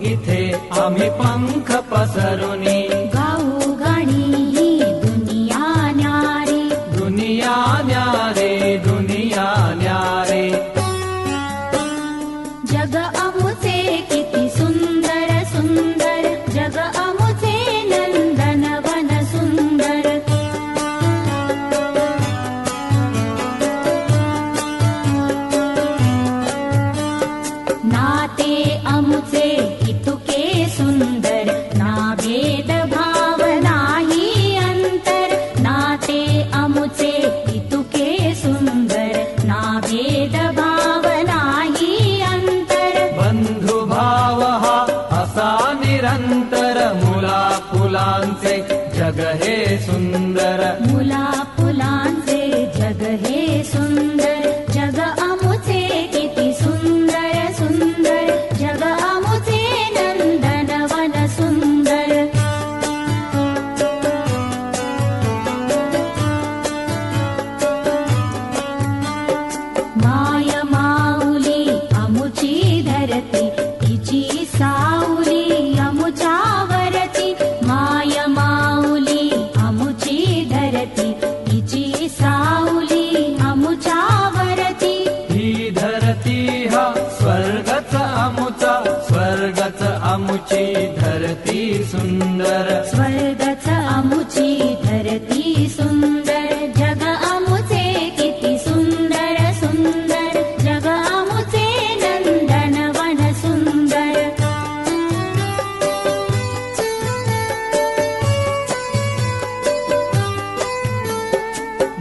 इथे आम्ही पंख पसरून जग हे सुन्दर। मुला फुलांचे जग हे सुंदर स्वर्गच अमुची धरती सुंदर जग अमुचे किती सुंदर सुंदर जग अमुचे नंदन वन सुंदर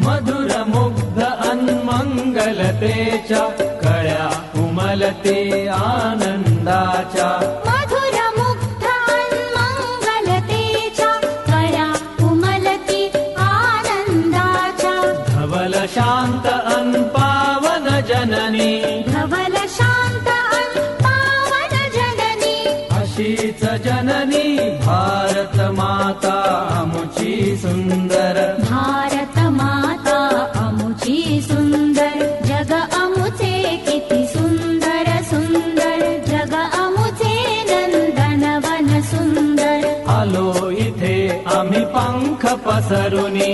मधुर मुग्ध अन्मङ्गलतेच्या कळ्या उमलते आनन्दाच्या जननी। धवल शांत अन पावन जननी। अशीच जननी भारत माता अमुची सुन्दर। भारत माता अमुची सुंदर जग अमुचे किती सुंदर सुंदर जग अमुचे नंदन वन सुंदर आलो इथे आम्ही पंख पसरुनी